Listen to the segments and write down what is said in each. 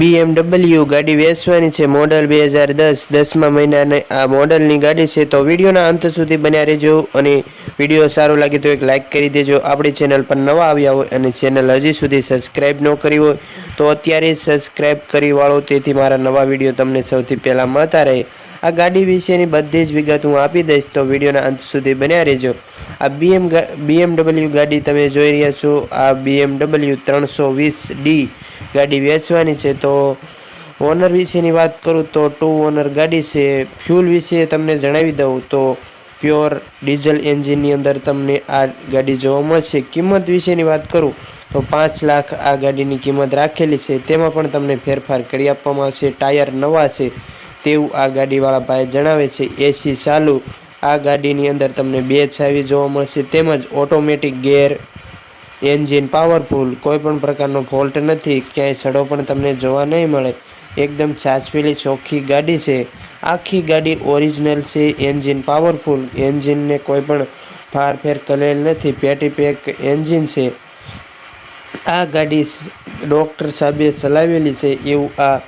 BMW ગાડી વેચવાની છે મોડલ બે હજાર દસ, દસમા મહિનાની આ મોડલની ગાડી છે. તો વિડીયોના અંત સુધી બન્યા રહેજો અને વીડિયો સારો લાગે તો એક લાઇક કરી દેજો. આપણી ચેનલ પર નવા આવ્યા હોય અને ચેનલ હજી સુધી સબસ્ક્રાઇબ ન કરી હોય, તો અત્યારે સબસ્ક્રાઈબ કરી વાળો, તેથી મારા નવા વીડિયો તમને સૌથી પહેલાં મળતા રહે. આ ગાડી વિશેની બધી જ વિગત હું આપી દઈશ, તો વિડીયોના અંત સુધી બન્યા રહેજો. આ બીએમ બીએમડબલ્યુ ગાડી તમે જોઈ રહ્યા છો. આ બીએમડબલ્યુ ત્રણસો વીસ ડી ગાડી વેચવાની છે. તો ઓનર વિશેની વાત કરું તો ટુ ઓનર ગાડી છે. ફ્યુલ વિશે તમને જણાવી દઉં તો પ્યોર ડીઝલ એન્જિનની અંદર તમને આ ગાડી જોવા મળશે. કિંમત વિશેની વાત કરું તો પાંચ લાખ આ ગાડીની કિંમત રાખેલી છે. તેમાં પણ તમને ફેરફાર કરી આપવામાં આવશે. ટાયર નવા છે. તેવું આ ગાડીવાળા ભાઈ જણાવે છે. એસી ચાલુ આ ગાડીની અંદર તમને બે છાવી જોવા મળશે. તેમજ ઓટોમેટિક ગેર એન્જિન પાવરફુલ કોઈ પણ પ્રકારનો ફોલ્ટ નથી. ક્યાંય સડો પણ તમને જોવા નહીં મળે. એકદમ સાચવેલી ચોખ્ખી ગાડી છે. આખી ગાડી ઓરિજિનલ છે એન્જિન પાવરફુલ એન્જિનને કોઈ પણ ફારફેર કરેલ નથી. પેટી પેક એન્જિન છે. આ ગાડી ડૉક્ટર સાહેબે ચલાવેલી છે એવું આ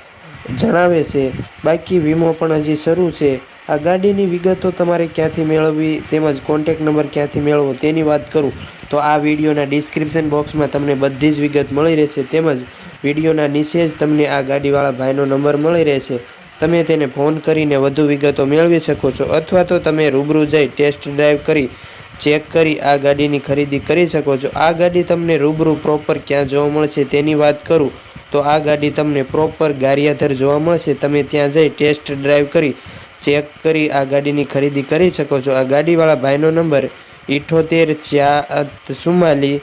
જણાવે છે. બાકી વીમો પણ હજી શરૂ છે. આ ગાડીની વિગતો તમારે ક્યાંથી મેળવવી, તેમજ કોન્ટેક નંબર ક્યાંથી મેળવવો તેની વાત કરું. તો આ વિડીયોના ડિસ્ક્રિપ્શન બોક્સમાં તમને બધી જ વિગત મળી રહેશે, તેમજ વિડીયોના નીચે જ તમને આ ગાડીવાળા ભાઈનો નંબર મળી રહેશે. તમે તેને ફોન કરીને વધુ વિગતો મેળવી શકો છો, અથવા તો તમે રૂબરૂ જઈ ટેસ્ટ ડ્રાઈવ કરી, ચેક કરી આ ગાડીની ખરીદી કરી શકો છો. આ ગાડી તમને રૂબરૂ પ્રોપર ક્યાં જોવા મળશે તેની વાત કરું. તો આ ગાડી તમને પ્રોપર ગારિયાધર જોવા મળશે. તમે ત્યાં જઈ ટેસ્ટ ડ્રાઈવ કરી ચેક કરી આ ગાડીની ખરીદી કરી શકો છો. આ ગાડીવાળા ભાઈનો નંબર ઇઠોતેર ચાર સુમાલી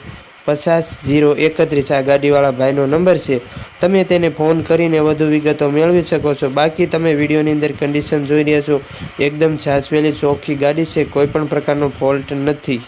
પચાસ જીરો એકત્રીસ. આ ગાડીવાળા ભાઈનો નંબર છે. તમે તેને ફોન કરીને વધુ વિગતો મેળવી શકો છો. બાકી તમે વિડીયોની અંદર કન્ડિશન જોઈ રહ્યા છો. એકદમ સાચવેલી ચોખ્ખી ગાડી છે. કોઈપણ પ્રકારનો ફોલ્ટ નથી.